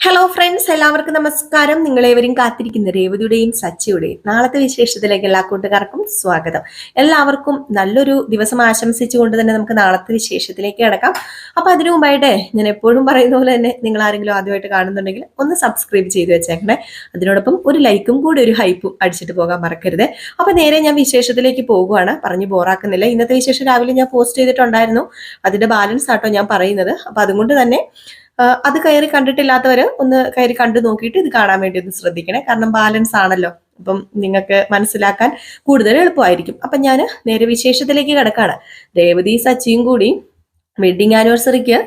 Hello friends എല്ലാവർക്കും നമസ്കാരം. നിങ്ങളേവരും കാത്തിരിക്കുന്ന രേവതിയുടെയും സച്ചിയുടെയും നാളത്തെ വിശേഷത്തിലേക്ക് എല്ലാ കൂട്ടുകാർക്കും സ്വാഗതം. എല്ലാവർക്കും നല്ലൊരു ദിവസം ആശംസിച്ചുകൊണ്ട് തന്നെ നമുക്ക് നാളത്തെ വിശേഷത്തിലേക്ക് കിടക്കാം. അപ്പൊ അതിനു മുമ്പായിട്ട് ഞാൻ എപ്പോഴും പറയുന്ന പോലെ തന്നെ നിങ്ങൾ ആരെങ്കിലും ആദ്യമായിട്ട് കാണുന്നുണ്ടെങ്കിൽ ഒന്ന് സബ്സ്ക്രൈബ് ചെയ്ത് വെച്ചേക്കണേ. അതിനോടൊപ്പം ഒരു ലൈക്കും കൂടി ഒരു ഹൈപ്പും അടിച്ചിട്ട് പോകാൻ മറക്കരുത്. അപ്പൊ നേരെ ഞാൻ വിശേഷത്തിലേക്ക് പോകുവാണ്. പറഞ്ഞു ബോറാക്കുന്നില്ല. ഇന്നത്തെ വിശേഷം രാവിലെ ഞാൻ പോസ്റ്റ് ചെയ്തിട്ടുണ്ടായിരുന്നു. അതിന്റെ ബാലൻസ് ആട്ടോ ഞാൻ പറയുന്നത്. അപ്പൊ അതുകൊണ്ട് തന്നെ അത് കയറി കണ്ടിട്ടില്ലാത്തവർ ഒന്ന് കയറി കണ്ടു നോക്കിയിട്ട് ഇത് കാണാൻ വേണ്ടി ഒന്ന് ശ്രദ്ധിക്കണേ. കാരണം ബാലൻസ് ആണല്ലോ. അപ്പം നിങ്ങൾക്ക് മനസ്സിലാക്കാൻ കൂടുതൽ എളുപ്പമായിരിക്കും. അപ്പൊ ഞാൻ നേരെ വിശേഷത്തിലേക്ക് കിടക്കാണ്. രേവതി സച്ചിയും കൂടി വെഡിങ് ആനിവേഴ്സറിക്ക്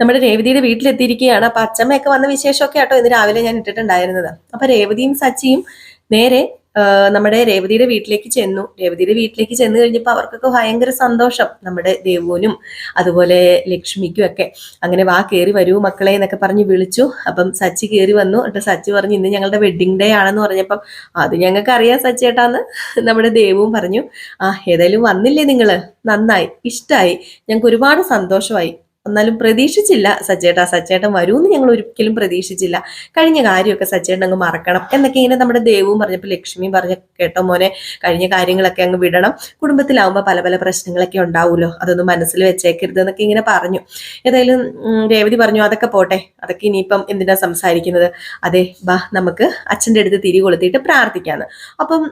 നമ്മുടെ രേവതിയുടെ വീട്ടിലെത്തിയിരിക്കുകയാണ്. അപ്പൊ അച്ഛമ്മയൊക്കെ വന്ന വിശേഷമൊക്കെ ആട്ടോ ഇന്ന് രാവിലെ ഞാൻ ഇട്ടിട്ടുണ്ടായിരുന്നത്. അപ്പൊ രേവതിയും സച്ചിയും നേരെ നമ്മുടെ രേവതിയുടെ വീട്ടിലേക്ക് ചെന്നു. രേവതിയുടെ വീട്ടിലേക്ക് ചെന്ന് കഴിഞ്ഞപ്പോൾ അവർക്കൊക്കെ ഭയങ്കര സന്തോഷം. നമ്മുടെ ദേവുവിനും അതുപോലെ ലക്ഷ്മിക്കും ഒക്കെ. അങ്ങനെ വാ കയറി വരൂ മക്കളെ എന്നൊക്കെ പറഞ്ഞ് വിളിച്ചു. അപ്പം സച്ചി കയറി വന്നു. എന്നിട്ട് സച്ചി പറഞ്ഞു ഇന്ന് ഞങ്ങളുടെ വെഡിങ് ഡേ ആണെന്ന് പറഞ്ഞപ്പം അത് ഞങ്ങൾക്ക് അറിയാം സച്ചി ഏട്ടാന്ന് നമ്മുടെ ദേവും പറഞ്ഞു ആ ഏതായാലും വന്നില്ലേ നിങ്ങൾ? നന്നായി ഇഷ്ടമായി ഞങ്ങൾക്ക് ഒരുപാട് സന്തോഷമായി. എന്നാലും പ്രതീക്ഷിച്ചില്ല സച്ചേട്ടാ സച്ചേട്ടൻ വരുമെന്ന് ഞങ്ങൾ ഒരിക്കലും പ്രതീക്ഷിച്ചില്ല. കഴിഞ്ഞ കാര്യമൊക്കെ സച്ചേട്ടൻ അങ്ങ് മറക്കണം എന്നൊക്കെ ഇങ്ങനെ നമ്മുടെ ദേവും പറഞ്ഞപ്പോൾ ലക്ഷ്മിയും പറഞ്ഞ കേട്ടോ മോനെ കഴിഞ്ഞ കാര്യങ്ങളൊക്കെ അങ്ങ് വിടണം. കുടുംബത്തിലാവുമ്പോൾ പല പല പ്രശ്നങ്ങളൊക്കെ ഉണ്ടാവുമല്ലോ അതൊന്നും മനസ്സിൽ വെച്ചേക്കരുത് എന്നൊക്കെ ഇങ്ങനെ പറഞ്ഞു. ഏതായാലും രേവതി പറഞ്ഞു അതൊക്കെ പോട്ടെ അതൊക്കെ ഇനിയിപ്പം എന്തിനാ സംസാരിക്കുന്നത്? അതെ ബാ നമുക്ക് അച്ഛന്റെ അടുത്ത് തിരി കൊളുത്തിയിട്ട് പ്രാർത്ഥിക്കാന്ന്. അപ്പം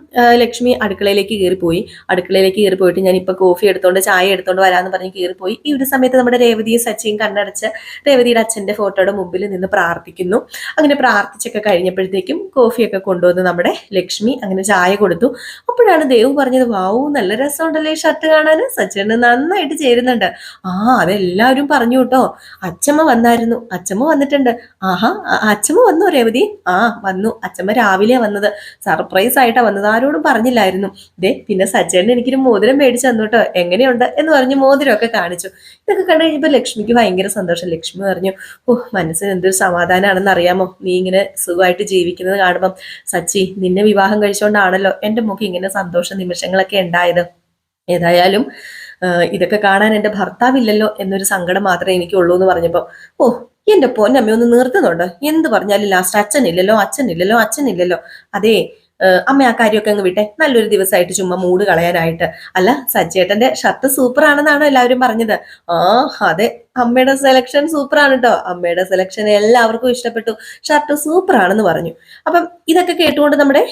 ലക്ഷ്മി അടുക്കളയിലേക്ക് കയറിപ്പോയി. അടുക്കളയിലേക്ക് കയറി പോയിട്ട് ഞാൻ ഇപ്പൊ കോഫി എടുത്തോണ്ട് ചായ എടുത്തോണ്ട് വരാന്ന് പറഞ്ഞ് കയറിപ്പോയി. ഈ ഒരു സമയത്ത് നമ്മുടെ രേവതിയും സച്ചിയും കണ്ണടച്ച് രേവതിയുടെ അച്ഛന്റെ ഫോട്ടോയുടെ മുമ്പിൽ നിന്ന് പ്രാർത്ഥിക്കുന്നു. അങ്ങനെ പ്രാർത്ഥിച്ചൊക്കെ കഴിഞ്ഞപ്പോഴത്തേക്കും കോഫിയൊക്കെ കൊണ്ടുവന്ന് നമ്മുടെ ലക്ഷ്മി അങ്ങനെ ചായ കൊടുത്തു. അപ്പോഴാണ് ദേവ് പറഞ്ഞത് വാവു നല്ല രസമുണ്ടല്ലേ ഈ ഷർട്ട് കാണാൻ? സച്ചിന് നന്നായിട്ട് ചേരുന്നുണ്ട്. ആ അതെല്ലാവരും പറഞ്ഞു കേട്ടോ. അച്ഛമ്മ വന്നായിരുന്നു. അച്ഛമ്മ വന്നിട്ടുണ്ട്. ആഹാ അച്ഛമ്മ വന്നു രേവതി? ആ വന്നു. അച്ഛമ്മ രാവിലെ വന്നത്. സർപ്രൈസ് ആയിട്ടാ വന്നത് ആരോടും പറഞ്ഞില്ലായിരുന്നു. ദേ പിന്നെ സച്ചേട്ടൻ എനിക്കൊരു മോതിരം മേടിച്ചു തന്നു കേട്ടോ. എങ്ങനെയുണ്ട്? എന്ന് പറഞ്ഞ് മോതിരമൊക്കെ കാണിച്ചു. ഇതൊക്കെ കണ്ടു കഴിഞ്ഞപ്പോൾ ലക്ഷ്മിക്ക് ഭയങ്കര സന്തോഷം. ലക്ഷ്മി പറഞ്ഞു ഓ മനസ്സിന് എന്തൊരു സമാധാനമാണെന്ന് അറിയാമോ? നീ ഇങ്ങനെ സുഖമായിട്ട് ജീവിക്കുന്നത് കാണുമ്പം സച്ചി നിന്നെ വിവാഹം കഴിച്ചുകൊണ്ടാണല്ലോ എന്റെ മുഖം ഇങ്ങനെ സന്തോഷ നിമിഷങ്ങളൊക്കെ ഉണ്ടായത്. ഏതായാലും ഇതൊക്കെ കാണാൻ എന്റെ ഭർത്താവില്ലല്ലോ എന്നൊരു സങ്കടം മാത്രമേ എനിക്കുള്ളൂ എന്ന് പറഞ്ഞപ്പോൾ ഓ എന്റെ പൊന്നമ്മ ഒന്ന് നിർത്തുന്നുണ്ട്? എന്ത് പറഞ്ഞാലും ലാസ്റ്റ് അച്ഛനില്ലല്ലോ അച്ഛനില്ലല്ലോ അച്ഛനില്ലല്ലോ. അതേ അമ്മ ആ കാര്യമൊക്കെ അങ്ങ് വിട്ടെ. നല്ലൊരു ദിവസമായിട്ട് ചുമ്മാ മൂട് കളയാനായിട്ട്. അല്ല സച്ചേട്ടന്റെ ഷർട്ട് സൂപ്പർ ആണെന്നാണ് എല്ലാവരും പറഞ്ഞത്. ആ അതെ അമ്മയുടെ സെലക്ഷൻ സൂപ്പർ ആണ് കേട്ടോ അമ്മയുടെ സെലക്ഷൻ എല്ലാവർക്കും ഇഷ്ടപ്പെട്ടു. ഷർട്ട് സൂപ്പർ ആണെന്ന് പറഞ്ഞു. അപ്പം ഇതൊക്കെ കേട്ടുകൊണ്ട് നമ്മുടെ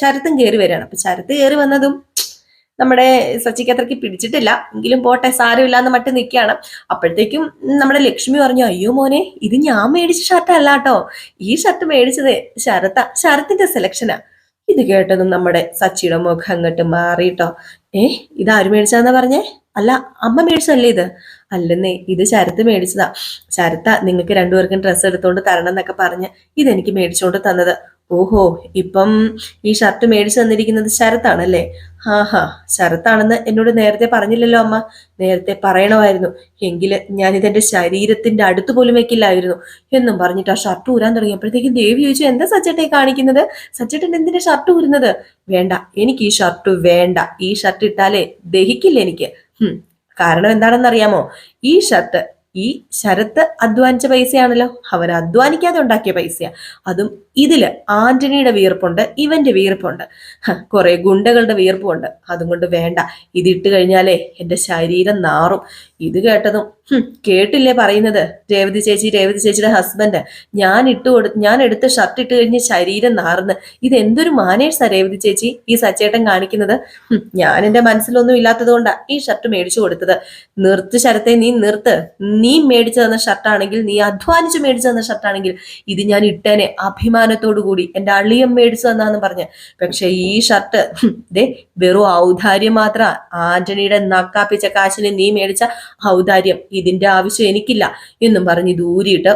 ശരത്തും കയറി വരികയാണ്. അപ്പൊ ശരത്ത് കയറി വന്നതും നമ്മുടെ സച്ചിക്ക് അത്രയ്ക്ക് പിടിച്ചിട്ടില്ല. എങ്കിലും പോട്ടെ സാരമില്ല എന്ന് മട്ട് നിൽക്കുകയാണ് അപ്പോഴത്തേക്കും നമ്മുടെ ലക്ഷ്മി പറഞ്ഞു അയ്യോ മോനെ ഇത് ഞാൻ മേടിച്ച ഷർട്ട് അല്ല കേട്ടോ ഈ ഷർട്ട് മേടിച്ചത് ശരത്ത ശരത്തിന്റെ സെലക്ഷനാ ഇത് കേട്ടതും നമ്മുടെ സച്ചിയുടെ മുഖം അങ്ങോട്ട് മാറിയിട്ടോ ഏ ഇത് ആര് മേടിച്ചാന്നാ പറഞ്ഞേ? അല്ല അമ്മ മേടിച്ചതല്ലേ ഇത്? അല്ലെന്നേ ഇത് ശരത്ത് മേടിച്ചതാ. ശരത്ത നിങ്ങൾക്ക് രണ്ടുപേർക്കും ഡ്രസ്സ് എടുത്തോണ്ട് തരണം എന്നൊക്കെ പറഞ്ഞ് ഇതെനിക്ക് മേടിച്ചോണ്ട് തന്നത്. ഓഹോ ഇപ്പം ഈ ഷർട്ട് മേടിച്ചു തന്നിരിക്കുന്നത് ശരത്താണല്ലേ? ഹാ ശരത്താണെന്ന് എന്നോട് നേരത്തെ പറഞ്ഞില്ലല്ലോ അമ്മ. നേരത്തെ പറയണമായിരുന്നു. എങ്കിൽ ഞാൻ ഇതെന്റെ ശരീരത്തിന്റെ അടുത്ത് പോലും വെക്കില്ലായിരുന്നു എന്നും പറഞ്ഞിട്ട് ആ ഷർട്ട് ഊരാൻ തുടങ്ങിയപ്പോഴത്തേക്കും ദേവി ചോദിച്ചു എന്താ സച്ചേട്ടെ കാണിക്കുന്നത്? സച്ചേട്ടൻ എന്തിനാ ഷർട്ട് ഊരുന്നത്? വേണ്ട എനിക്ക് ഈ ഷർട്ട് വേണ്ട. ഈ ഷർട്ട് ഇട്ടാലേ ദഹിക്കില്ല എനിക്ക്. ഹും, കാരണം എന്താണെന്ന് അറിയാമോ ഈ ഷർട്ട് ഈ ശരത്ത് അധ്വാനിച്ച പൈസയാണല്ലോ. അവൻ അധ്വാനിക്കാതെ ഉണ്ടാക്കിയ പൈസയാണ് അതും ഇതിൽ ആന്റണിയുടെ വീർപ്പുണ്ട് ഇവന്റെ വീർപ്പുണ്ട്. കുറെ ഗുണ്ടകളുടെ വീർപ്പുണ്ട്. അതും കൊണ്ട് വേണ്ട. ഇതിട്ട് കഴിഞ്ഞാലേ എന്റെ ശരീരം നാറും. ഇത് കേട്ടതും കേട്ടില്ലേ പറയുന്നത്? രേവതി ചേച്ചി രേവതി ചേച്ചിയുടെ ഹസ്ബൻഡ് ഞാൻ ഇട്ട് കൊടു ഞാൻ എടുത്ത ഷർട്ട് ഇട്ട് കഴിഞ്ഞ് ശരീരം നാർന്ന്. ഇത് എന്തൊരു മാനേഴ്സാ രേവതി ചേച്ചി ഈ സച്ചേട്ടൻ കാണിക്കുന്നത്? ഞാൻ എന്റെ മനസ്സിലൊന്നും ഇല്ലാത്തത് കൊണ്ടാ ഈ ഷർട്ട് മേടിച്ചു കൊടുത്തത്. നിർത്ത് ശരത്തെ നീ നിർത്ത്. നീ മേടിച്ചു തന്ന ഷർട്ടാണെങ്കിൽ നീ അധ്വാനിച്ച് മേടിച്ചു തന്ന ഷർട്ടാണെങ്കിൽ ഇത് ഞാൻ ഇട്ടേനെ അഭിമാനത്തോടു കൂടി. എന്റെ അളിയം മേടിച്ചു തന്നാന്ന് പറഞ്ഞ്. പക്ഷെ ഈ ഷർട്ട് ദേ വെറും ഔദാര്യം മാത്ര. ആന്റണിയുടെ നക്കാപ്പിച്ച കാശിന് നീ മേടിച്ച ഔദാര്യം. ഇതിന്റെ ആവശ്യം എനിക്കില്ല എന്നും പറഞ്ഞ് ദൂരിയിട്ട്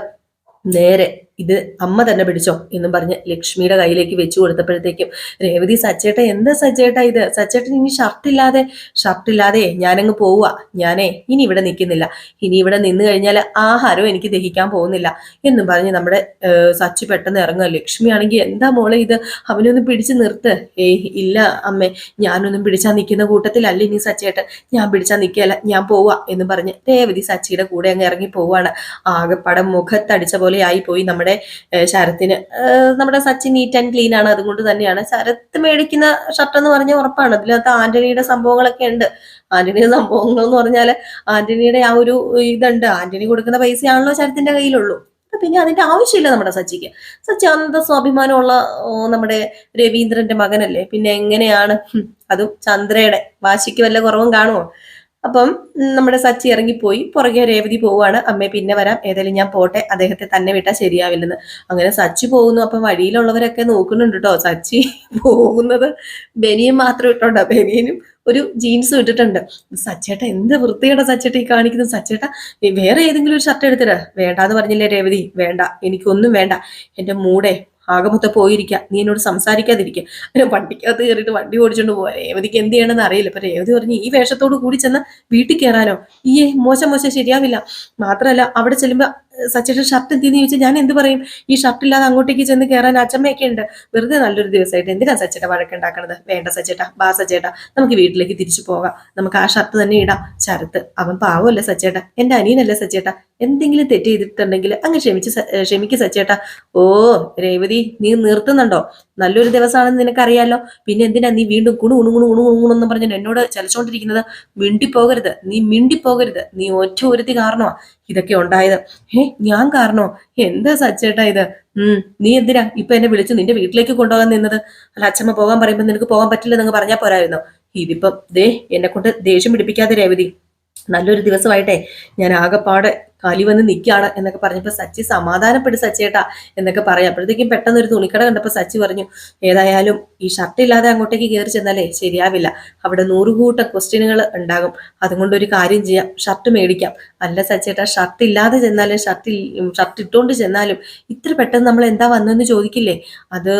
നേരെ ഇത് അമ്മ തന്നെ പിടിച്ചോ എന്നും പറഞ്ഞ് ലക്ഷ്മിയുടെ കയ്യിലേക്ക് വെച്ചു കൊടുത്തപ്പോഴത്തേക്കും രേവതി സച്ചേട്ട എന്താ സച്ചേട്ട ഇത്? സച്ചേട്ടൻ ഇനി ഷർട്ടില്ലാതെ ഷർട്ടില്ലാതെ ഞാനങ്ങ് പോവുക. ഞാനേ ഇനി ഇവിടെ നിൽക്കുന്നില്ല. ഇനി ഇവിടെ നിന്ന് കഴിഞ്ഞാൽ ആഹാരവും എനിക്ക് ദഹിക്കാൻ പോകുന്നില്ല. എന്നും പറഞ്ഞ് നമ്മുടെ സച്ചു പെട്ടെന്ന് ഇറങ്ങുക. ലക്ഷ്മി ആണെങ്കിൽ എന്താ മോളെ ഇത്? അവനൊന്ന് പിടിച്ച് നിർത്ത്. ഏയ് ഇല്ല അമ്മേ. ഞാനൊന്നും പിടിച്ചാൽ നിൽക്കുന്ന കൂട്ടത്തിലല്ല ഇനി സച്ചേട്ടൻ. ഞാൻ പിടിച്ചാൽ നിൽക്കുകയല്ല. ഞാൻ പോവുക. എന്നും പറഞ്ഞ് രേവതി സച്ചിയുടെ കൂടെ അങ്ങ് ഇറങ്ങി പോവാണ് ആകെപ്പടം മുഖത്തടിച്ച പോലെ ആയി പോയി നമ്മുടെ നമ്മുടെ ശരത്തിന്. നമ്മുടെ സച്ചിൻ നീറ്റ് ആൻഡ് ക്ലീൻ ആണ്. അതുകൊണ്ട് തന്നെയാണ്. ശരത്ത് മേടിക്കുന്ന ഷർട്ട് എന്ന് പറഞ്ഞാൽ ഉറപ്പാണ്. അതിനകത്ത് ആന്റണിയുടെ സംഭവങ്ങളൊക്കെ ഉണ്ട്. ആന്റണിയുടെ സംഭവങ്ങൾ എന്ന് പറഞ്ഞാൽ ആന്റണിയുടെ ആ ഒരു ഇതുണ്ട്. ആന്റണി കൊടുക്കുന്ന പൈസയാണല്ലോ ശരത്തിന്റെ കയ്യിലുള്ളൂ. പിന്നെ അതിന്റെ ആവശ്യമില്ല നമ്മുടെ സച്ചിക്ക്. സച്ചി അന്തസ്സും അഭിമാനമുള്ള നമ്മുടെ രവീന്ദ്രന്റെ മകനല്ലേ? പിന്നെ എങ്ങനെയാണ്? അതും ചന്ദ്രയുടെ വാശിക്ക് വല്ല കുറവും കാണുമോ? അപ്പം നമ്മുടെ സച്ചി ഇറങ്ങിപ്പോയി. പുറകെ രേവതി പോവുകയാണ്. അമ്മേ പിന്നെ വരാം. ഏതായാലും ഞാൻ പോട്ടെ. അദ്ദേഹത്തെ തന്നെ വിട്ടാൽ ശരിയാവില്ലെന്ന്. അങ്ങനെ സച്ചി പോകുന്നു. അപ്പം വഴിയിലുള്ളവരൊക്കെ നോക്കുന്നുണ്ട് കേട്ടോ സച്ചി പോകുന്നത് ബനിയൻ മാത്രം ഇട്ടോണ്ടാ. ബനിയനും ഒരു ജീൻസും ഇട്ടിട്ടുണ്ട്. സച്ചേട്ട എന്ത് വൃത്തിയുടെ സച്ചേട്ട ഈ കാണിക്കുന്നത്. സച്ചേട്ട വേറെ ഏതെങ്കിലും ഒരു ഷർട്ട് എടുത്തിട്ട് വേണ്ടാന്ന് പറഞ്ഞില്ലേ രേവതി? വേണ്ട. എനിക്കൊന്നും വേണ്ട. എന്റെ മൂടെ ആകെ പോയിരിക്കാം. നീ എന്നോട് സംസാരിക്കാതിരിക്കുക അങ്ങനെ വണ്ടിക്കകത്ത് കയറിയിട്ട് വണ്ടി ഓടിച്ചുകൊണ്ട് പോവാ. രേവതിക്ക് എന്ത് ചെയ്യണമെന്ന് അറിയില്ല. ഇപ്പൊ രേവതി പറഞ്ഞു ഈ വേഷത്തോട് കൂടി ചെന്ന് വീട്ടിൽ കയറാനോ ഈ മോശം മോശം ശരിയാവില്ല. മാത്രമല്ല അവിടെ ചെല്ലുമ്പോ സച്ചേട്ടൻ ഷർട്ട് എന്തെന്ന് ചോദിച്ചാൽ ഞാൻ എന്ത് പറയും? ഈ ഷർട്ട് ഇല്ലാതെ അങ്ങോട്ടേക്ക് ചെന്ന് കയറാൻ അച്ചമ്മയൊക്കെ ഉണ്ട്. വെറുതെ നല്ലൊരു ദിവസമായിട്ട് എന്തിനാ സച്ചേട്ട വഴക്കുണ്ടാക്കണത് വേണ്ട സച്ചേട്ട ബാ സച്ചേട്ട. നമുക്ക് വീട്ടിലേക്ക് തിരിച്ചു പോകാം. നമുക്ക് ആ ഷർട്ട് തന്നെ ഇടാം. ശരത്ത് അവൻ പാവമല്ലേ സച്ചേട്ട എന്റെ അനിയനല്ലേ സച്ചേട്ട എന്തെങ്കിലും തെറ്റ് ചെയ്തിട്ടുണ്ടെങ്കിൽ അങ്ങ് ക്ഷമിച്ച് ക്ഷമിക്ക് സച്ചേട്ട ഓ രേവതി നീ നിർത്തുന്നുണ്ടോ? നല്ലൊരു ദിവസമാണെന്ന് നിനക്കറിയാലോ? പിന്നെ എന്തിനാ നീ വീണ്ടും കുണു കുണു കുണു കുണു കുണു എന്ന് പറഞ്ഞ് എന്നോട് ചലച്ചോണ്ടിരിക്കുന്നത്? മിണ്ടിപ്പോകരുത്. നീ മിണ്ടിപ്പോകരുത്. നീ ഒറ്റ ഒരുത്തി കാരണമാ ഇതൊക്കെ ഉണ്ടായത്. ഏ ഞാൻ കാരണോ? എന്താ സച്ചേട്ടാ ഇത്? ഉം നീ എന്തിനാ ഇപ്പൊ എന്നെ വിളിച്ചു നിന്റെ വീട്ടിലേക്ക് കൊണ്ടുപോകാൻ നിന്നത്? അല്ല അച്ഛമ്മ പോകാൻ പറയുമ്പോ നിനക്ക് പോകാൻ പറ്റില്ല നിങ്ങൾ പറഞ്ഞാൽ പോരായിരുന്നോ. ഇതിപ്പം ദേ എന്നെ കൊണ്ട് ദേഷ്യം പിടിപ്പിക്കാതെ രേവതി. നല്ലൊരു ദിവസമായിട്ടെ. ഞാൻ ആകെപ്പാടെ കാലി വന്ന് നിൽക്കുകയാണ് എന്നൊക്കെ പറഞ്ഞപ്പോൾ സച്ചി സമാധാനപ്പെട്ട് സച്ചേട്ടാ എന്നൊക്കെ പറയാം. അപ്പോഴത്തേക്കും പെട്ടെന്ന് ഒരു തുണിക്കട കണ്ടപ്പോൾ സച്ചി പറഞ്ഞു ഏതായാലും ഈ ഷർട്ട് ഇല്ലാതെ അങ്ങോട്ടേക്ക് കയറി ചെന്നാലേ ശരിയാവില്ല. അവിടെ നൂറുകൂട്ട ക്വസ്റ്റ്യനുകൾ ഉണ്ടാകും. അതുകൊണ്ട് ഒരു കാര്യം ചെയ്യാം. ഷർട്ട് മേടിക്കാം. അല്ല സച്ചേട്ടാ ഷർട്ട് ഇല്ലാതെ ചെന്നാലും ഷർട്ട് ഷർട്ട് ഇട്ടുകൊണ്ട് ചെന്നാലും ഇത്ര പെട്ടെന്ന് നമ്മൾ എന്താ വന്നതെന്ന് ചോദിക്കില്ലേ? അത്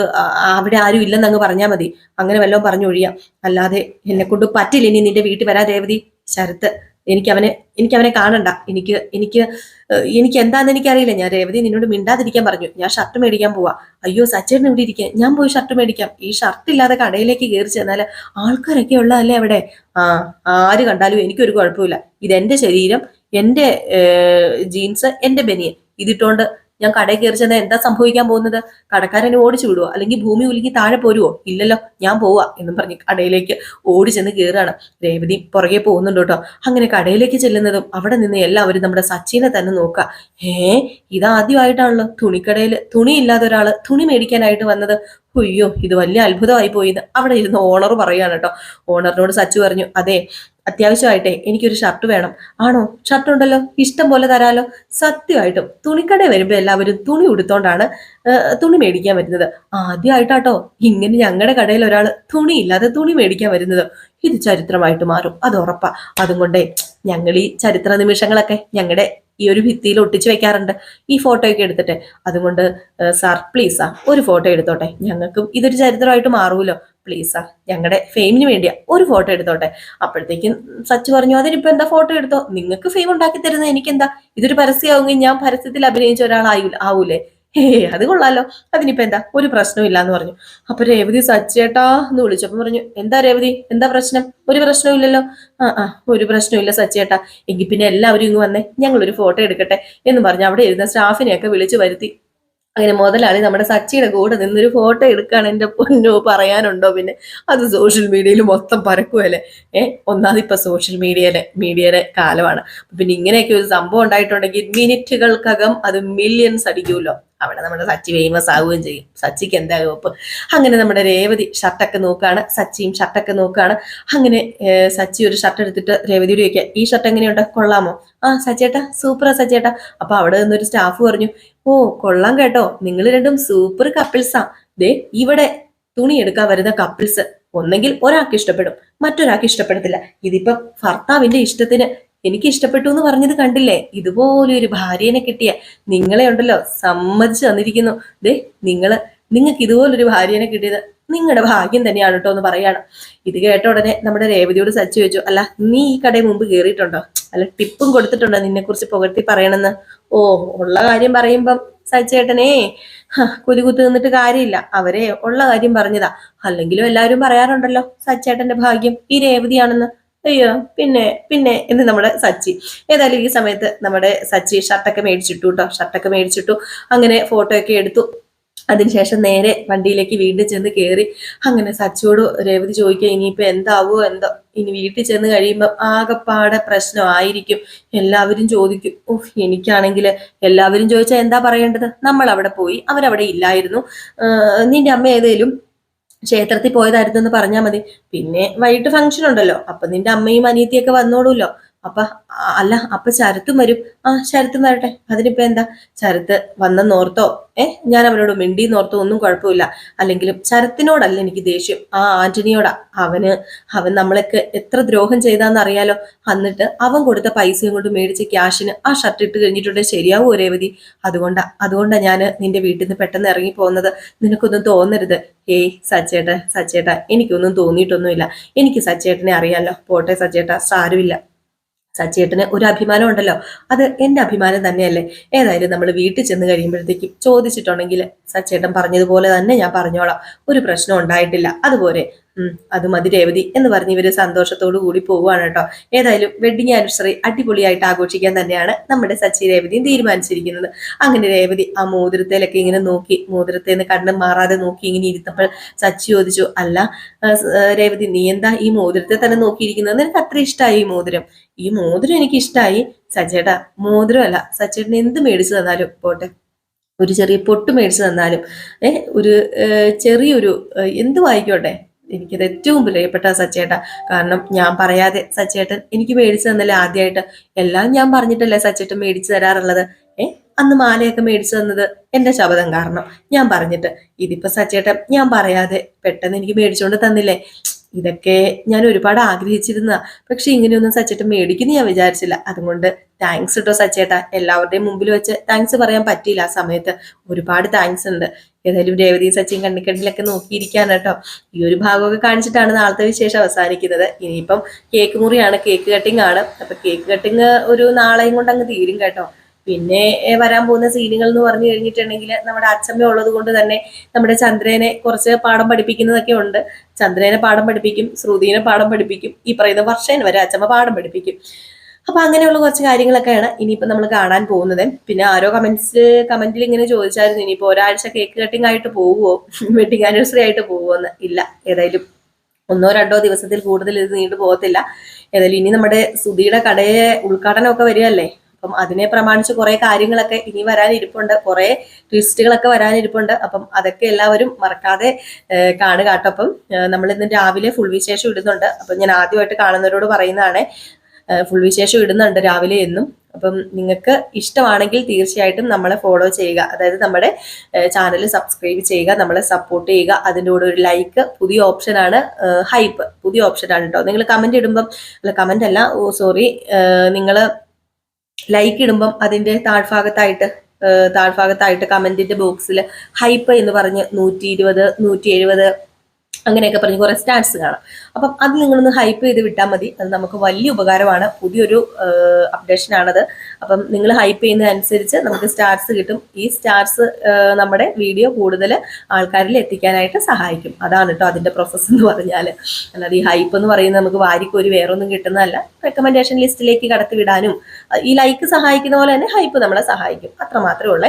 അവിടെ ആരും ഇല്ലെന്ന് അങ്ങ് പറഞ്ഞാൽ മതി. അങ്ങനെ വല്ലതും പറഞ്ഞു ഒഴിയാം അല്ലാതെ എന്നെ കൊണ്ട് പറ്റില്ല ഇനി നിന്റെ വീട്ടിൽ വരാ രേവതി. ശരത്ത് എനിക്ക് അവനെ എനിക്ക് അവനെ കാണണ്ട. എനിക്ക് എനിക്ക് എനിക്ക് എന്താന്ന് എനിക്കറിയില്ല. ഞാൻ രേവതി നിന്നോട് മിണ്ടാതിരിക്കാൻ പറഞ്ഞു. ഞാൻ ഷർട്ട് മേടിക്കാൻ പോവാ. അയ്യോ സച്ചേട്ടൻ ഇവിടെ ഇരിക്കാൻ ഞാൻ പോയി ഷർട്ട് മേടിക്കാം. ഈ ഷർട്ട് ഇല്ലാതെ കടയിലേക്ക് കയറി ചെന്നാൽ ആൾക്കാരൊക്കെ ഉള്ളതല്ലേ അവിടെ? ആ ആര് കണ്ടാലും എനിക്കൊരു കുഴപ്പമില്ല. ഇതെന്റെ ശരീരം എന്റെ ജീൻസ് എന്റെ ബനിയൻ. ഇതിട്ടോണ്ട് ഞാൻ കടയിൽ കയറി ചെന്നാൽ എന്താ സംഭവിക്കാൻ പോകുന്നത്? കടക്കാരനെ ഓടിച്ചു വിടുവോ? അല്ലെങ്കിൽ ഭൂമി ഉലുക്കി താഴെ പോരുവോ? ഇല്ലല്ലോ ഞാൻ പോവാ എന്നും പറഞ്ഞ് കടയിലേക്ക് ഓടി ചെന്ന് കയറുകയാണ് രേവതി പുറകെ പോകുന്നുണ്ട് കേട്ടോ. അങ്ങനെ കടയിലേക്ക് ചെല്ലുന്നതും അവിടെ നിന്ന് എല്ലാവരും നമ്മുടെ സച്ചിനെ തന്നെ നോക്കുക. ഏ ഇതാദ്യമായിട്ടാണല്ലോ തുണിക്കടയിൽ തുണി ഇല്ലാത്ത ഒരാൾ തുണി മേടിക്കാനായിട്ട് വന്നത്. അയ്യോ ഇത് വലിയ അത്ഭുതമായി പോയിന്ന് അവിടെ ഇരുന്ന് ഓണർ പറയാണ് കേട്ടോ. ഓണറിനോട് സച്ചു പറഞ്ഞു അതെ അത്യാവശ്യമായിട്ടേ എനിക്കൊരു ഷർട്ട് വേണം. ആണോ? ഷർട്ട് ഉണ്ടല്ലോ ഇഷ്ടം പോലെ തരാലോ. സത്യമായിട്ടും തുണിക്കട വരുമ്പോൾ എല്ലാവരും തുണി ഉടുത്തോണ്ടാണ് തുണി മേടിക്കാൻ വരുന്നത്. ആദ്യമായിട്ടാട്ടോ ഇങ്ങനെ ഞങ്ങളുടെ കടയിൽ ഒരാൾ തുണി ഇല്ലാതെ തുണി മേടിക്കാൻ വരുന്നത്. ഇത് ചരിത്രമായിട്ട് മാറും അത് ഉറപ്പാ. അതും കൊണ്ടേ ഞങ്ങൾ ഈ ചരിത്ര നിമിഷങ്ങളൊക്കെ ഞങ്ങളുടെ ഈ ഒരു ഭിത്തിയിൽ ഒട്ടിച്ച് വെക്കാറുണ്ട്. ഈ ഫോട്ടോയൊക്കെ എടുത്തിട്ട്. അതുകൊണ്ട് സാർ പ്ലീസാ ഒരു ഫോട്ടോ എടുത്തോട്ടെ. ഞങ്ങൾക്കും ഇതൊരു ചരിത്രമായിട്ട് മാറുമല്ലോ പ്ലീസാ ഞങ്ങളുടെ ഫെയിമിന് വേണ്ടിയാ ഒരു ഫോട്ടോ എടുത്തോട്ടെ. അപ്പോഴത്തേക്കും സച്ച് പറഞ്ഞു അതിനിപ്പോ എന്താ ഫോട്ടോ എടുത്തോ? നിങ്ങൾക്ക് ഫെയിം ഉണ്ടാക്കി തരുന്നത് എനിക്കെന്താ? ഇതൊരു പരസ്യമാവുമെങ്കിൽ ഞാൻ പരസ്യത്തിൽ അഭിനയിച്ച ഒരാളായി ആവൂലേ? ഹേ അത് കൊള്ളാലോ. അതിനിപ്പോ എന്താ? ഒരു പ്രശ്നവും എന്ന് പറഞ്ഞു. അപ്പൊ രേവതി സച്ചേട്ടാ എന്ന് വിളിച്ചപ്പോ പറഞ്ഞു എന്താ രേവതി? എന്താ പ്രശ്നം? ഒരു പ്രശ്നവും ഇല്ലല്ലോ. ആ ആ ഒരു പ്രശ്നവും ഇല്ല സച്ചേട്ടാ. എങ്കിൽ പിന്നെ എല്ലാവരും ഇങ്ങ് വന്നേ. ഞങ്ങൾ ഒരു ഫോട്ടോ എടുക്കട്ടെ. എന്ന് പറഞ്ഞു. അവിടെ ഇരുന്ന സ്റ്റാഫിനെയൊക്കെ വിളിച്ചു വരുത്തി. അങ്ങനെ മുതലാളി നമ്മുടെ സച്ചിയുടെ കൂടെ നിന്നൊരു ഫോട്ടോ എടുക്കുകയാണ് എന്റെ പൊന്നോ പറയാനുണ്ടോ പിന്നെ. അത് സോഷ്യൽ മീഡിയയിൽ മൊത്തം പരക്കുമല്ലേ ഏ ഒന്നാമത് സോഷ്യൽ മീഡിയയിലെ മീഡിയയുടെ കാലമാണ്. പിന്നെ ഇങ്ങനെയൊക്കെ ഒരു സംഭവം ഉണ്ടായിട്ടുണ്ടെങ്കിൽ മിനിറ്റുകൾക്കകം അത് മില്യൺസ് അടിക്കുമല്ലോ. അവിടെ നമ്മുടെ സച്ചി ഫേമസ് ആവുകയും ചെയ്യും. സച്ചിക്ക് എന്താ ഗോപ്പ് അങ്ങനെ നമ്മുടെ രേവതി ഷർട്ടൊക്കെ നോക്കുകയാണ്. സച്ചിയും ഷർട്ടൊക്കെ നോക്കുകയാണ്. അങ്ങനെ സച്ചി ഒരു ഷർട്ട് എടുത്തിട്ട് രേവതിയോട് ചോദിക്കുക ഈ ഷർട്ട് എങ്ങനെയുണ്ട്? കൊള്ളാമോ? ആ സച്ചേട്ടാ സൂപ്പറാ സച്ചേട്ടാ അപ്പൊ അവിടെ നിന്നൊരു സ്റ്റാഫ് പറഞ്ഞു ഓ കൊള്ളാം കേട്ടോ. നിങ്ങൾ രണ്ടും സൂപ്പർ കപ്പിൾസാ ദേ ഇവിടെ തുണി എടുക്കാൻ വരുന്ന കപ്പിൾസ് ഒന്നെങ്കിൽ ഒരാൾക്ക് ഇഷ്ടപ്പെടും മറ്റൊരാൾക്ക് ഇഷ്ടപ്പെടത്തില്ല. ഇതിപ്പം ഭർത്താവിന്റെ ഇഷ്ടത്തിന് എനിക്ക് ഇഷ്ടപ്പെട്ടു എന്ന് പറഞ്ഞത് കണ്ടില്ലേ? ഇതുപോലെ ഒരു ഭാര്യനെ കിട്ടിയ നിങ്ങളെ ഉണ്ടല്ലോ സമ്മതിച്ചു തന്നിരിക്കുന്നു. ദേ നിങ്ങൾ നിങ്ങൾക്ക് ഇതുപോലൊരു ഭാര്യനെ കിട്ടിയത് നിങ്ങളുടെ ഭാഗ്യം തന്നെയാണ് കേട്ടോ എന്ന് പറയാണ്. ഇത് കേട്ട ഉടനെ നമ്മുടെ രേവതിയോട് സച്ചു ചോദിച്ചു അല്ല നീ ഈ കടയിൽ മുമ്പ് കയറിയിട്ടുണ്ടോ അല്ല ടിപ്പും കൊടുത്തിട്ടുണ്ടോ നിന്നെ കുറിച്ച് പുകഴ്ത്തി പറയണെന്ന്? ഓ ഉള്ള കാര്യം പറയുമ്പം സച്ചേട്ടനെ ഹ, കുലുകുത്ത് നിന്നിട്ട് കാര്യമില്ല. അവരെ ഉള്ള കാര്യം പറഞ്ഞതാ. അല്ലെങ്കിലും എല്ലാവരും പറയാറുണ്ടല്ലോ സച്ചേട്ടന്റെ ഭാഗ്യം ഈ രേവതിയാണെന്ന്. അയ്യോ പിന്നെ പിന്നെ എന്ന് നമ്മുടെ സച്ചി. ഏതായാലും ഈ സമയത്ത് നമ്മുടെ സച്ചി ഷർട്ടൊക്കെ മേടിച്ചിട്ടു കേട്ടോ ഷർട്ടൊക്കെ മേടിച്ചിട്ടു. അങ്ങനെ ഫോട്ടോ ഒക്കെ എടുത്തു. അതിനുശേഷം നേരെ വണ്ടിയിലേക്ക് വീണ്ടും ചെന്ന് കയറി അങ്ങനെ സച്ചിയോട് രേവതി ചോദിക്കുക ഇനിയിപ്പോൾ എന്താവോ എന്തോ? ഇനി വീട്ടിൽ ചെന്ന് കഴിയുമ്പോൾ ആകെപ്പാടെ പ്രശ്നമായിരിക്കും. എല്ലാവരും ചോദിക്കും ഓഹ് എനിക്കാണെങ്കിൽ എല്ലാവരും ചോദിച്ചാൽ എന്താ പറയേണ്ടത്? നമ്മൾ അവിടെ പോയി അവരവിടെ ഇല്ലായിരുന്നു. നിന്റെ അമ്മ ഏതേലും ക്ഷേത്രത്തിൽ പോയതായിരുന്നു എന്ന് പറഞ്ഞാൽ മതി. പിന്നെ വൈകിട്ട് ഫംഗ്ഷൻ ഉണ്ടല്ലോ. അപ്പൊ നിന്റെ അമ്മയും അനിയത്തിയൊക്കെ വന്നോളൂല്ലോ. അപ്പൊ അല്ല അപ്പൊ ശരത്തും വരും. ആ ശരത്തും വരട്ടെ. അതിനിപ്പോ എന്താ? ശരത്ത് വന്നെന്നോർത്തോ? ഏ ഞാൻ അവനോട് മിണ്ടി നോർത്തോ ഒന്നും കുഴപ്പമില്ല. അല്ലെങ്കിലും ശരത്തിനോടല്ല എനിക്ക് ദേഷ്യം. ആ ആന്റണിയോടാ. അവന് അവൻ നമ്മളൊക്കെ എത്ര ദ്രോഹം ചെയ്താന്ന് അറിയാലോ എന്നിട്ട് അവൻ കൊടുത്ത പൈസയും കൊണ്ട് മേടിച്ച ക്യാഷിന് ആ ഷർട്ട് ഇട്ട് കഴിഞ്ഞിട്ടുണ്ടെങ്കിൽ ശരിയാവും രേവതി? അതുകൊണ്ടാ അതുകൊണ്ടാ ഞാൻ നിന്റെ വീട്ടിൽ നിന്ന് പെട്ടെന്ന് ഇറങ്ങി പോകുന്നത്. നിനക്കൊന്നും തോന്നരുത്. ഏയ് സച്ചേട്ട സച്ചേട്ട എനിക്കൊന്നും തോന്നിയിട്ടൊന്നുമില്ല. എനിക്ക് സച്ചേട്ടനെ അറിയാലോ. പോട്ടെ സച്ചേട്ട സാരമില്ല. സച്ചേട്ടന് ഒരു അഭിമാനം ഉണ്ടല്ലോ. അത് എന്റെ അഭിമാനം തന്നെയല്ലേ? ഏതായാലും നമ്മൾ വീട്ടിൽ ചെന്ന് കഴിയുമ്പോഴത്തേക്കും ചോദിച്ചിട്ടുണ്ടെങ്കിൽ സച്ചേട്ടൻ പറഞ്ഞതുപോലെ തന്നെ ഞാൻ പറഞ്ഞോളാം. ഒരു പ്രശ്നം ഉണ്ടായിട്ടില്ല. അതുപോലെ അത് മതി രേവതി എന്ന് പറഞ്ഞ് ഇവർ സന്തോഷത്തോടു കൂടി പോവുകയാണ് കേട്ടോ. ഏതായാലും വെഡിങ് ആനിവേഴ്സറി അടിപൊളിയായിട്ട് ആഘോഷിക്കാൻ തന്നെയാണ് നമ്മുടെ സച്ചി രേവതിയും തീരുമാനിച്ചിരിക്കുന്നത്. അങ്ങനെ രേവതി ആ മോതിരത്തേലൊക്കെ ഇങ്ങനെ നോക്കി മോതിരത്തേന്ന് കണ്ണ് മാറാതെ നോക്കി ഇങ്ങനെ ഇരുത്തപ്പോൾ സച്ചി ചോദിച്ചു അല്ല രേവതി നീ എന്താ ഈ മോതിരത്തെ തന്നെ നോക്കിയിരിക്കുന്നത്? നിനക്ക് അത്ര ഇഷ്ടമായി ഈ മോതിരം? ഈ മോതിരം എനിക്ക് ഇഷ്ടമായി സച്ചേട്ടാ മോതിരമല്ല. സച്ചേട്ടന് എന്ത് മേടിച്ചു തന്നാലും പോട്ടെ. ഒരു ചെറിയ പൊട്ട് മേടിച്ചു തന്നാലും ഏഹ് ഒരു ചെറിയൊരു എന്ത് ആയിക്കോട്ടെ എനിക്കത് ഏറ്റവും പ്രിയപ്പെട്ട സച്ചേട്ട കാരണം ഞാൻ പറയാതെ സച്ചേട്ടൻ എനിക്ക് മേടിച്ചു തന്നല്ലേ ആദ്യമായിട്ട് എല്ലാം ഞാൻ പറഞ്ഞിട്ടല്ലേ സച്ചേട്ടൻ മേടിച്ചു തരാറുള്ളത്. ഏ? അന്ന് മാലയൊക്കെ മേടിച്ചു തന്നത് എന്റെ ശബ്ദം കാരണം. ഞാൻ പറഞ്ഞിട്ട് ഇതിപ്പോ സച്ചേട്ടൻ ഞാൻ പറയാതെ പെട്ടെന്ന് എനിക്ക് മേടിച്ചുകൊണ്ട് തന്നില്ലേ? ഇതൊക്കെ ഞാൻ ഒരുപാട് ആഗ്രഹിച്ചിരുന്ന പക്ഷെ ഇങ്ങനെയൊന്നും സച്ചേട്ടൻ മേടിക്കുന്നു ഞാൻ വിചാരിച്ചില്ല. അതുകൊണ്ട് താങ്ക്സ് കേട്ടോ സച്ചേട്ടാ എല്ലാവരുടെയും മുമ്പിൽ വെച്ച് താങ്ക്സ് പറയാൻ പറ്റിയില്ല ആ സമയത്ത്. ഒരുപാട് താങ്ക്സ് ഉണ്ട്. ഏതായാലും രേവതി സച്ചിൻ കണ്ണിക്കണ്ണിലൊക്കെ നോക്കിയിരിക്കാണ് കേട്ടോ. ഈ ഒരു ഭാഗമൊക്കെ കാണിച്ചിട്ടാണ് നാളത്തെ വിശേഷം അവസാനിക്കുന്നത്. ഇനിയിപ്പം കേക്ക് മുറിയാണ് കേക്ക് കട്ടിംഗ് ആണ്. അപ്പൊ കേക്ക് കട്ടിങ് ഒരു നാളെയും കൊണ്ട് അങ്ങ് തീരും കേട്ടോ. പിന്നെ വരാൻ പോകുന്ന സീനുകൾ എന്ന് പറഞ്ഞു കഴിഞ്ഞിട്ടുണ്ടെങ്കിൽ നമ്മുടെ അച്ഛമ്മ ഉള്ളത് കൊണ്ട് തന്നെ നമ്മുടെ ചന്ദ്രനെ കുറച്ച് പാഠം പഠിപ്പിക്കുന്നതൊക്കെ ഉണ്ട്. ചന്ദ്രനെ പാഠം പഠിപ്പിക്കും ശ്രുതിനെ പാഠം പഠിപ്പിക്കും ഈ പറയുന്ന വർഷേന വരെ അച്ഛമ്മ പാഠം പഠിപ്പിക്കും. അപ്പൊ അങ്ങനെയുള്ള കുറച്ച് കാര്യങ്ങളൊക്കെയാണ് ഇനിയിപ്പോ നമ്മൾ കാണാൻ പോകുന്നത്. പിന്നെ ആരോ കമന്റ്സ് കമന്റിൽ ഇങ്ങനെ ചോദിച്ചായിരുന്നു ഇനിയിപ്പോ ഒരാഴ്ച കേക്ക് കട്ടിംഗ് ആയിട്ട് പോവുമോ വെഡിങ് ആനിവേഴ്സറി ആയിട്ട് പോവുമോ എന്ന് ഇല്ല ഏതായാലും ഒന്നോ രണ്ടോ ദിവസത്തിൽ കൂടുതൽ ഇത് നീണ്ടു പോകത്തില്ല. ഏതായാലും ഇനി നമ്മുടെ സുധിയുടെ കടയെ ഉദ്ഘാടനമൊക്കെ വരികയല്ലേ? അപ്പം അതിനെ പ്രമാണിച്ച് കുറേ കാര്യങ്ങളൊക്കെ ഇനി വരാനിരിപ്പുണ്ട്. കുറേ ട്വിസ്റ്റുകളൊക്കെ വരാനിരിപ്പുണ്ട്. അപ്പം അതൊക്കെ എല്ലാവരും മറക്കാതെ കാണുക കേട്ടോ. അപ്പം നമ്മൾ ഇന്ന് രാവിലെ ഫുൾ വിശേഷം ഇടുന്നുണ്ട്. അപ്പം ഞാൻ ആദ്യമായിട്ട് കാണുന്നവരോട് പറയുന്നതാണ് ഫുൾ വിശേഷം ഇടുന്നുണ്ട് രാവിലെ എന്നും. അപ്പം നിങ്ങൾക്ക് ഇഷ്ടമാണെങ്കിൽ തീർച്ചയായിട്ടും നമ്മളെ ഫോളോ ചെയ്യുക. അതായത് നമ്മുടെ ചാനൽ സബ്സ്ക്രൈബ് ചെയ്യുക നമ്മളെ സപ്പോർട്ട് ചെയ്യുക. അതിന്റെ കൂടെ ഒരു ലൈക്ക് പുതിയ ഓപ്ഷനാണ് ഹൈപ്പ് പുതിയ ഓപ്ഷനാണ് കേട്ടോ നിങ്ങൾ കമന്റ് ഇടുമ്പം അല്ല കമന്റ് അല്ല ഓ സോറി നിങ്ങൾ ലൈക്ക് ഇടുമ്പം അതിന്റെ താഴ്ഭാഗത്തായിട്ട് താഴ്ഭാഗത്തായിട്ട് കമന്റിന്റെ ബോക്സിൽ ഹൈപ്പ് എന്ന് പറഞ്ഞ് നൂറ്റി ഇരുപത് നൂറ്റി എഴുപത് അങ്ങനെയൊക്കെ പറഞ്ഞ് കുറേ സ്റ്റാറ്റ്സ് കാണാം. അപ്പം അത് നിങ്ങളൊന്ന് ഹൈപ്പ് ചെയ്ത് വിട്ടാൽ മതി. അത് നമുക്ക് വലിയ ഉപകാരമാണ്. പുതിയൊരു അപ്ഡേഷൻ ആണത്. അപ്പം നിങ്ങൾ ഹൈപ്പ് ചെയ്യുന്നതനുസരിച്ച് നമുക്ക് സ്റ്റാർസ് കിട്ടും. ഈ സ്റ്റാർസ് നമ്മുടെ വീഡിയോ കൂടുതൽ ആൾക്കാരിൽ എത്തിക്കാനായിട്ട് സഹായിക്കും. അതാണ് കേട്ടോ അതിന്റെ പ്രോസസ്സ് എന്ന് പറഞ്ഞാൽ അല്ലാതെ ഈ ഹൈപ്പ് എന്ന് പറയുന്നത് നമുക്ക് വാരിക്കോരി വേറെ ഒന്നും കിട്ടുന്നതല്ല റെക്കമെൻഡേഷൻ ലിസ്റ്റിലേക്ക് കടത്തി വിടാനും ഈ ലൈക്ക് സഹായിക്കുന്ന പോലെ തന്നെ ഹൈപ്പ് നമ്മളെ സഹായിക്കും. അത്ര മാത്രമേ ഉള്ളേ.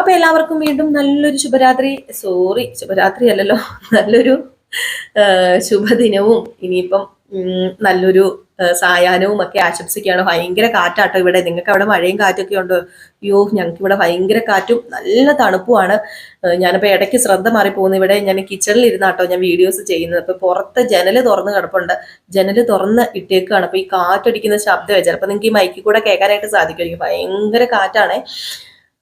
അപ്പം എല്ലാവർക്കും വീണ്ടും നല്ലൊരു ശുഭരാത്രി. സോറി ശുഭരാത്രി അല്ലല്ലോ. നല്ലൊരു ശുഭദിനവും. ഇനിയിപ്പം നല്ലൊരു സായാഹ്നവും ഒക്കെ ആശംസിക്കുകയാണ്. ഭയങ്കര കാറ്റാട്ടോ ഇവിടെ. നിങ്ങൾക്ക് അവിടെ മഴയും കാറ്റൊക്കെ ഉണ്ടോ? അയ്യോ ഞങ്ങൾക്ക് ഇവിടെ ഭയങ്കര കാറ്റും നല്ല തണുപ്പുമാണ്. ഞാനിപ്പോൾ ഞാനിപ്പോ ഇടയ്ക്ക് ശ്രദ്ധ മാറി പോകുന്നു ഇവിടെ ഞാൻ കിച്ചണിൽ ഇരുന്നാട്ടോ ഞാൻ വീഡിയോസ് ചെയ്യുന്നത്. അപ്പോൾ പുറത്ത് ജനൽ തുറന്ന് കിടപ്പുണ്ട്. ജനൽ തുറന്ന് ഇട്ടേക്കാണ്. അപ്പോൾ ഈ കാറ്റടിക്കുന്ന ശബ്ദമേ ചിലപ്പോൾ നിങ്ങൾക്ക് ഈ മൈക്കിൽ കൂടെ കേൾക്കാനായിട്ട് സാധിക്കുമായിരിക്കും. ഭയങ്കര കാറ്റാണ്.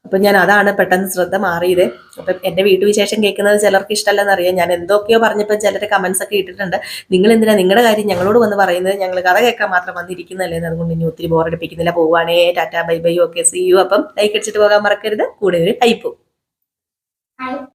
അപ്പൊ ഞാൻ അതാണ് പെട്ടെന്ന് ശ്രദ്ധ മാറിയത്. അപ്പം എന്റെ വീട്ടുവിശേഷം കേൾക്കുന്നത് ചിലർക്ക് ഇഷ്ടമല്ലെന്ന് അറിയാം. ഞാൻ എന്തൊക്കെയോ പറഞ്ഞപ്പോൾ ചിലർ കമന്റ്സ് ഒക്കെ ഇട്ടിട്ടുണ്ട്. നിങ്ങൾ എന്തിനാ നിങ്ങളുടെ കാര്യം ഞങ്ങളോട് വന്ന് പറയുന്നത്? ഞങ്ങൾ കഥ കേൾക്കാൻ മാത്രം വന്നിരിക്കുന്നല്ലേ അതുകൊണ്ട് ഇനി ഒത്തിരി ബോറടിപ്പിക്കുന്നില്ല പോവാണേ tata bye bye okay see you അപ്പം ലൈക്ക് അടിച്ചിട്ട് പോകാൻ മറക്കരുത്. കൂടെ ഒരു ഹൈപ്പും